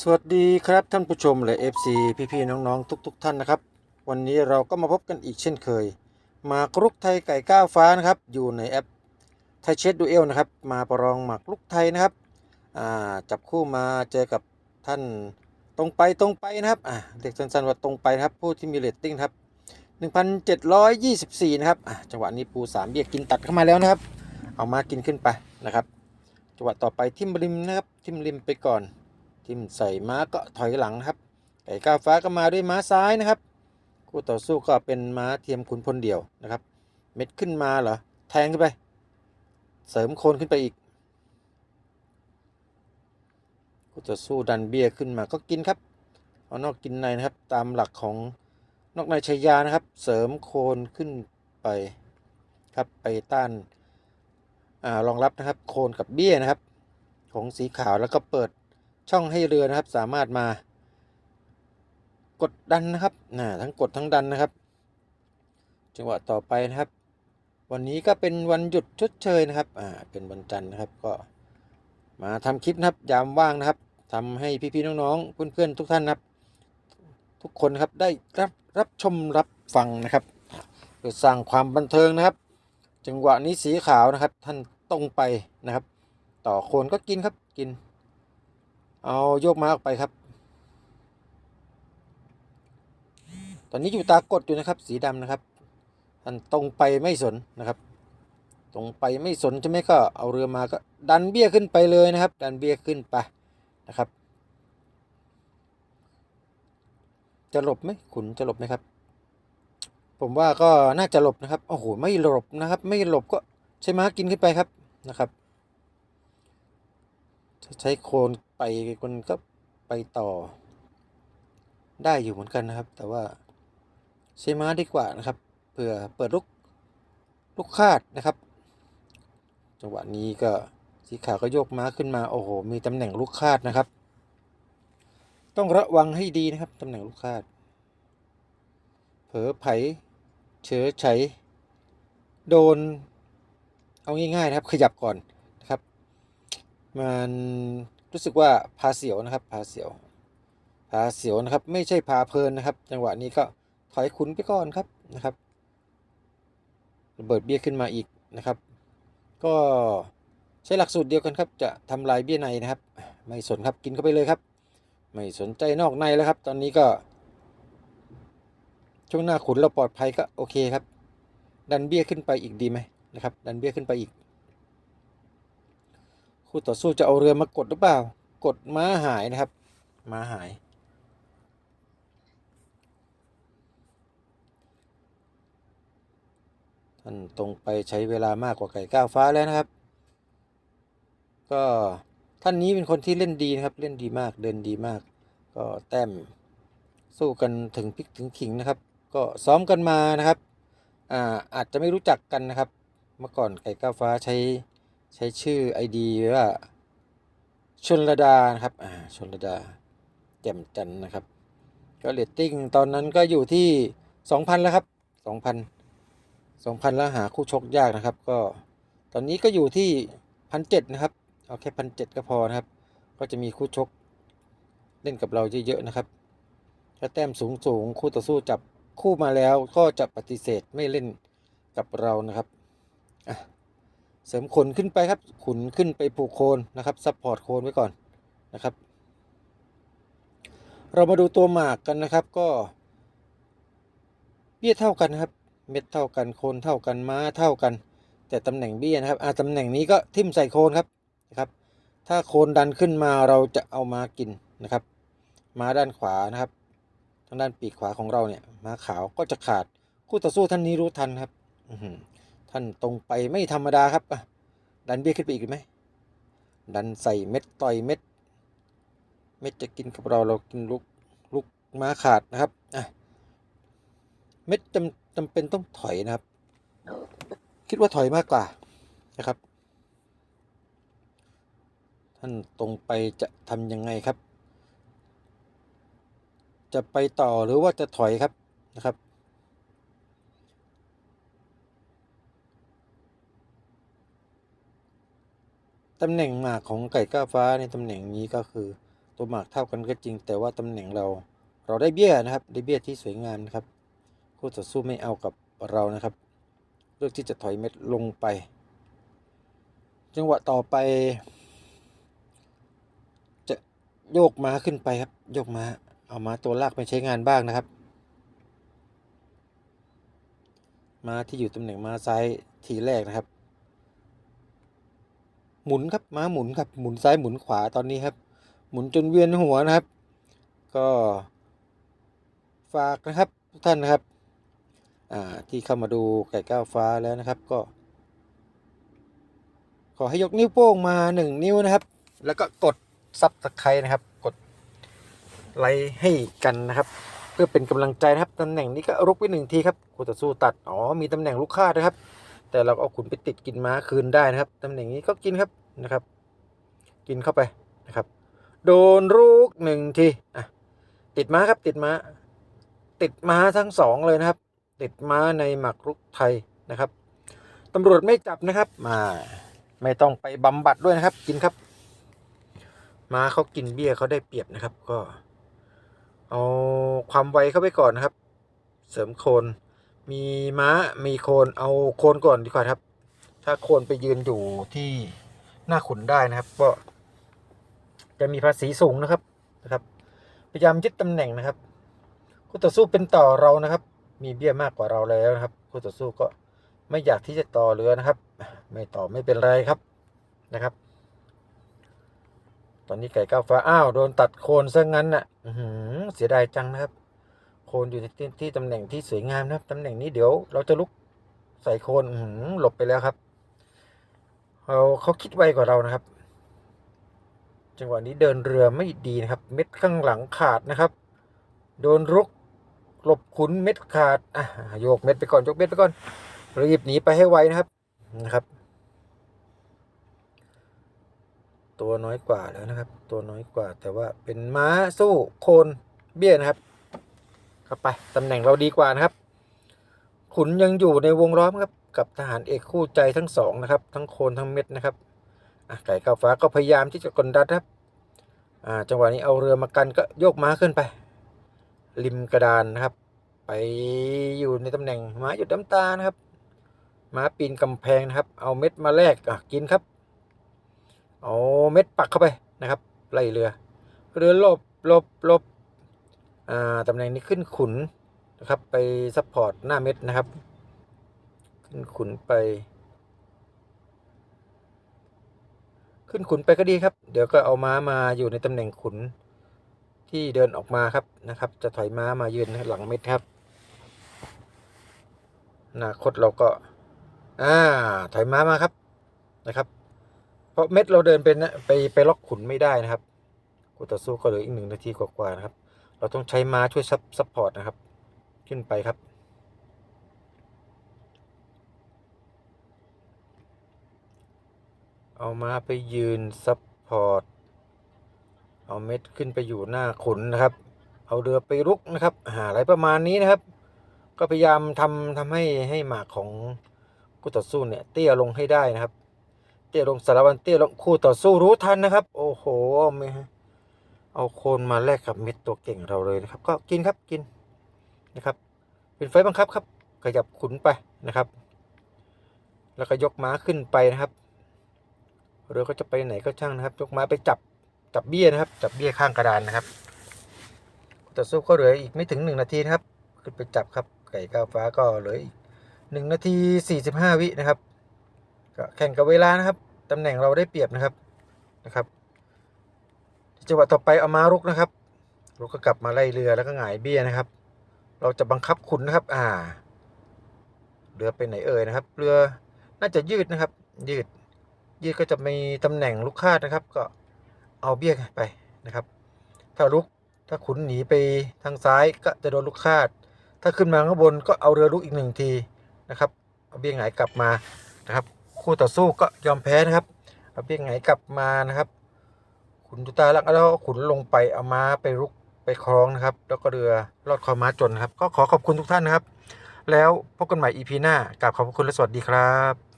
สวัสดีครับท่านผู้ชมและ FC พี่ๆน้องๆ ทุก ๆ ท่านนะครับ วันนี้เราก็มาพบกันอีกเช่นเคย หมากรุกไทยไก่ก้าวฟ้านะครับ อยู่ในแอปไทยเชดดูเอลนะครับ มาประลองหมากรุกไทยนะครับจับคู่มาเจอกับท่านตรงไปตรงไปนะครับเรียกสั้นๆว่าตรงไปนะครับผู้ที่มีเรตติ้งครับ 1,724 นะครับอะจังหวะนี้ปูสามเบียกกินตัดเข้ามาแล้วนะครับ เอามากินขึ้นไปนะครับ จังหวะต่อไปทิมริมนะครับทิมริมไปก่อน ทิมใส่ม้าก็ถอยหลังครับ ไก่ก้าวฟ้าก็มาด้วยม้าซ้ายนะครับ คู่ต่อสู้ก็เป็นม้าเทียมขุนพลเดี่ยวนะครับ เม็ดขึ้นมาเหรอ แทงขึ้นไป เสริมโคนขึ้นไปอีก คู่ต่อสู้ดันเบี้ยขึ้นมาก็กินครับ เอานอกกินในนะครับ ตามหลักของนอกในชัยานะครับ เสริมโคนขึ้นไปครับไปต้านอ่ารองรับนะครับ โคนกับเบี้ยนะครับ ของสีขาวแล้วก็เปิด ช่องให้เรือนะครับ สามารถมากดดันนะครับนะทั้งกดทั้งดันนะครับ จังหวะต่อไปนะครับ วันนี้ก็เป็นวันหยุดชดเชยนะครับอ่าเป็นวันจันทร์นะครับก็มาทำคลิปนะครับ ยามว่างนะครับทำให้พี่ๆน้องๆเพื่อนๆทุกท่านนะครับ ทุกคนครับได้รับรับชมรับฟังนะครับเพื่อสร้างความบันเทิงนะครับ จังหวะนี้สีขาวนะครับ ท่านตรงไปนะครับ ต่อโคนก็กินครับกิน เอาโยกม้าออกไปครับ ตอนนี้อยู่ตากดอยู่นะครับ สีดำนะครับท่านตรงไปไม่สนนะครับ ตรงไปไม่สนใช่ไหมก็เอาเรือมาก็ดันเบี้ยขึ้นไปเลยนะครับ ดันเบี้ยขึ้นไปนะครับ จะหลบไหมขุนจะหลบไหมครับ ผมว่าก็น่าจะหลบนะครับโอ้โหไม่หลบนะครับ ไม่หลบก็ใช้ม้ากินขึ้นไปครับนะครับ ใช้โคนไปมันก็ไปต่อ ได้อยู่เหมือนกันนะครับ แต่ว่าใช้ม้าดีกว่านะครับเพื่อเปิดลูกลูกคาดนะครับ จังหวะนี้ก็สีขาวก็โยกม้าขึ้นมาโอ้โหมีตำแหน่งลูกคาดนะครับ ต้องระวังให้ดีนะครับตำแหน่งลูกคาด เผลอไผเฉอไฉโดน เอาง่ายๆนะครับ ขยับก่อน มันรู้สึกว่าพาเสียวนะครับพาเสียวพาเสียวนะครับ ไม่ใช่พาเพลินนะครับ จังหวะนี้ก็ถอยขุนไปก่อนครับนะครับระเบิดเบี้ยขึ้นมาอีกนะครับ ก็ใช้หลักสูตรเดียวกันครับ จะทำลายเบี้ยในนะครับ ไม่สนครับกินเข้าไปเลยครับ ไม่สนใจนอกในแล้วครับ ตอนนี้ก็ ช่วงหน้าขุนเราปลอดภัยก็โอเคครับ ดันเบี้ยขึ้นไปอีกดีไหมนะครับ ดันเบี้ยขึ้นไปอีก คู่ต่อสู้จะเอาเรือมากดหรือเปล่า กดม้าหายนะครับ ม้าหาย ท่านตรงไปใช้เวลามากกว่าไก่ก้าวฟ้าแล้วนะครับ ก็ท่านนี้เป็นคนที่เล่นดีนะครับ เล่นดีมาก เดินดีมาก ก็แต้มสู้กันถึงพลิกถึงขิงนะครับ ก็ซ้อมกันมานะครับ อ่าอาจจะไม่รู้จักกันนะครับ เมื่อก่อนไก่ก้าวฟ้าใช้ ใช้ชื่อ ID ว่าชนระดานะครับอ่าชนระดาแจ่มจันทร์นะครับ ก็เรตติ้งตอนนั้นก็อยู่ที่ 2,000 แล้วครับ 2,000 2,000 แล้วหาคู่ชกยากนะครับ ก็ตอนนี้ก็อยู่ที่1,700นะครับเอาแค่1,700ก็พอนะครับ ก็จะมีคู่ชกเล่นกับเราเยอะๆนะครับถ้าแต้มสูงสูงๆคู่ต่อสู้จับคู่มาแล้วก็จะปฏิเสธไม่เล่นกับเรานะครับอะ เสริมขนขึ้นไปครับขุนขึ้นไปผูกโคนนะครับซัพพอร์ตโคนไว้ก่อนนะครับ เรามาดูตัวหมากกันนะครับก็เบี้ยเท่ากันครับ เม็ดเท่ากันโคนเท่ากันม้าเท่ากัน แต่ตำแหน่งเบี้ยนะครับอ่าตำแหน่งนี้ก็ทิ่มใส่โคนครับนะครับ ถ้าโคนดันขึ้นมาเราจะเอามากินนะครับม้าด้านขวานะครับ ทางด้านปีกขวาของเราเนี่ยม้าขาวก็จะขาดคู่ต่อสู้ท่านนี้รู้ทันครับอื ท่านตรงไปไม่ธรรมดาครับดันเบี้ยขึ้นไปอีกไหมดันใส่เม็ดต่อยเม็ด เม็ดจะกินกับเราเรากินลูกลูกม้าขาดนะครับอะเม็ดจำจำเป็นต้องถอยนะครับ คิดว่าถอยมากกว่านะครับ ท่านตรงไปจะทำยังไงครับ จะไปต่อหรือว่าจะถอยครับนะครับ ตำแหน่งหมากของไก่ก้าวฟ้าในตำแหน่งนี้ก็คือตตัวหมากเท่ากันก็จริง แต่ว่าตำแหน่งเราเราได้เบี้ยนะครับได้เบี้ยที่สวยงามนะครับคู่ต่อสู้ไม่เอากับเรานะครับ เลือกที่จะถอยเม็ดลงไป จังหวะต่อไป จะโยกม้าขึ้นไปครับ โยกม้าเอาม้าตัวลากไปใช้งานบ้างนะครับ ม้าที่อยู่ตำแหน่งม้าซ้ายทีแรกนะครับ หมุนครับม้าหมุนครับหมุนซ้ายหมุนขวาตอนนี้ครับ หมุนจนเวียนหัวนะครับ ก็ฝากนะครับทุกท่านนะครับที่เข้ามาดูไก่ก้าวฟ้าแล้วนะครับก็ ขอให้ยกนิ้วโป้งมาหนึ่งนิ้วนะครับ แล้วก็กดซับสไครต์นะครับ กดไลค์ให้กันนะครับ เพื่อเป็นกำลังใจนะครับตำแหน่งนี้ก็รุกไปหนึ่งทีครับคู่ต่อสู้ตัดอ๋อมีตำแหน่งลูกค้าด้วยครับ แต่เราก็เอาขุนไปติดกินม้าคืนได้นะครับตำแหน่งนี้ก็กินครับนะครับ กินเข้าไปนะครับ โดนลูกหนึ่งทีอะติดม้าครับติดม้า ติดม้าทั้งสองเลยนะครับ ติดม้าในหมักรุกไทยนะครับตำรวจไม่จับนะครับมาไม่ต้องไปบำบัดด้วยนะครับ กินครับ ม้าเขากินเบี้ยเขาได้เปรียบนะครับ ก็ เอาความไวเข้าไปก่อนนะครับ เสริมโคน มีม้ามีโคนเอาโคนก่อนดีกว่าครับ ถ้าโคนไปยืนอยู่ที่หน้าขุนได้นะครับ ก็ จะมีภาษีสูงนะครับนะครับพยายามยึดตำแหน่งนะครับคู่ต่อสู้เป็นต่อเรานะครับ มีเบี้ยมากกว่าเราแล้วนะครับคู่ต่อสู้ก็ไม่อยากที่จะต่อเรือนะครับ ไม่ต่อไม่เป็นไรครับนะครับ ตอนนี้ไก่ก้าวฟ้าอ้าวโดนตัดโคนซะงั้นน่ะหือเสียดายจังนะครับ คนอยู่ที่ที่ตำแหน่งที่สวยงามนะครับตำแหน่งนี้เดี๋ยวเราจะลุกใส่โคนหหลบไปแล้วครับเขาเขาคิดไวกว่าเรานะครับ จังหวะนี้เดินเรือไม่ดีนะครับ เม็ดข้างหลังขาดนะครับ โดนรุกหลบขุนเม็ดขาดอะโยกเม็ดไปก่อนยกเม็ดไปก่อนรีบหนีไปให้ไวนะครับนะครับ ตัวน้อยกว่าแล้วนะครับ ตัวน้อยกว่าแต่ว่าเป็นม้าสู้โคนเบี้ยนะครับ ข้าไปตำแหน่งเราดีกว่านะครับ ขุนยังอยู่ในวงล้อมครับ กับทหารเอกคู่ใจทั้งสองนะครับ ทั้งโคนทั้งเม็ดนะครับอะไก่ก้าฟ้าก็พยายามที่จะกดดันครับอ่าจังหวะนี้เอาเรือมากันก็โยกม้าขึ้นไป ริมกระดานนะครับ ไปอยู่ในตำแหน่งม้าหยุดน้ำตานะครับม้าปีนกำแพงนะครับ เอาเม็ดมาแลกกินครับเอาเม็ดปักเข้าไปนะครับไล่เรือ เรือหลบหลบหลบ ตำแหน่งนี้ขึ้นขุนนะครับไปซัพพอร์ตหน้าเม็ดนะครับ ขึ้นขุนไป ขึ้นขุนไปก็ดีครับ เดี๋ยวก็เอาม้ามาอยู่ในตำแหน่งขุนที่เดินออกมาครับนะครับ จะถอยม้ามายืนหลังเม็ดครับอนาคตเราก็อ่าถอยม้ามาครับนะครับ เพราะเม็ดเราเดินเป็นะไปไปล็อกขุนไม่ได้นะครับกูต่อสู้ก็เหลืออีกหนึ่งนาทีกว่าๆนะครับ เราต้องใช้ม้าช่วยซับซัพพอร์ตนะครับ ขึ้นไปครับ เอาม้าไปยืนซัพพอร์ต เอาเม็ดขึ้นไปอยู่หน้าขุนนะครับ เอาเรือไปรุกนะครับ หาอะไรประมาณนี้นะครับ ก็พยายามทำทำให้ให้หมากของคู่ต่อสู้เนี่ยเตี้ยลงให้ได้นะครับ เตี้ยลงสารวันเตี้ยลงคู่ต่อสู้รู้ทันนะครับ โอ้โหไม่ เอาโคนมาแลกกับเม็ดตัวเก่งเราเลยนะครับ ก็กินครับกินนะครับ เป็นไฟบังคับครับ ขยับขุนไปนะครับ แล้วก็ยกม้าขึ้นไปนะครับเรือก็จะไปไหนก็ช่างนะครับ ยกม้าไปจับจับเบี้ยนะครับ จับเบี้ยข้างกระดานนะครับต่อสู้ก็เหลืออีกไม่ถึงหนึ่งนาทีนะครับ ขึ้นไปจับครับไก่ก้าวฟ้าก็เหลืออีกหนึ่งนาทีสี่สิบห้าวินะครับก็แข่งกับเวลานะครับตำแหน่งเราได้เปรียบนะครับนะครับ จังหวะต่อไปเอามารุกนะครับรุกก็กลับมาไล่เรือแล้วก็หงายเบี้ยนะครับ เราจะบังคับขุนนะครับ อ่า เรือไปไหนเอ่ยนะครับ เรือน่าจะยืดนะครับ ยืด ยืดก็จะมีตำแหน่งลูกคาดนะครับ ก็เอาเบี้ยไปนะครับ ถ้าลุกถ้าขุนหนีไปทางซ้ายก็จะโดนลูกคาด ถ้าขึ้นมาข้างบนก็เอาเรือลุกอีกหนึ่งทีนะครับเอาเบี้ยหงายกลับมานะครับ คู่ต่อสู้ก็ยอมแพ้นะครับเอาเบี้ยหงายกลับมานะครับ ขุนตุตาแล้วแล้วขุนลงไปเอาม้าไปรุกไปคล้องนะครับ แล้วก็เรือลอดคอม้าจนครับ ก็ขอขอบคุณทุกท่านนะครับ แล้วพบกันใหม่ EP หน้ากราบขอบคุณและสวัสดีครับ